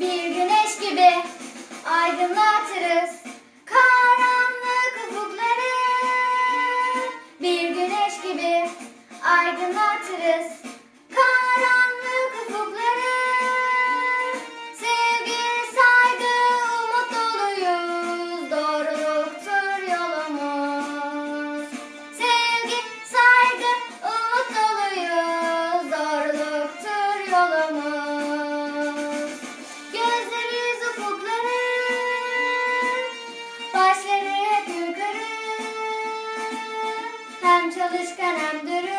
Bir güneş gibi aydınlatırız karanlık ufukları. Bir güneş gibi aydınlatırız karanlık Hem çalışkan hem dürüst.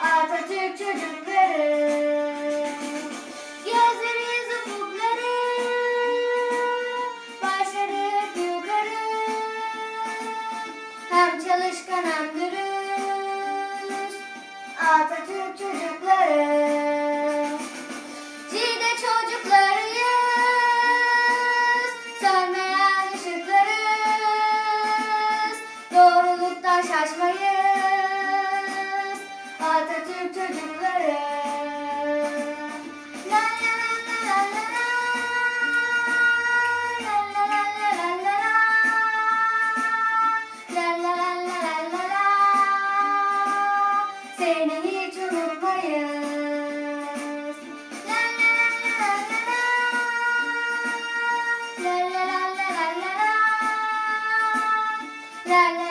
Atatürk çocukları. Gözleriz ufukları. Başları hep yukarı. Hem çalışkan hem dürüst. Atatürk çocukları. la la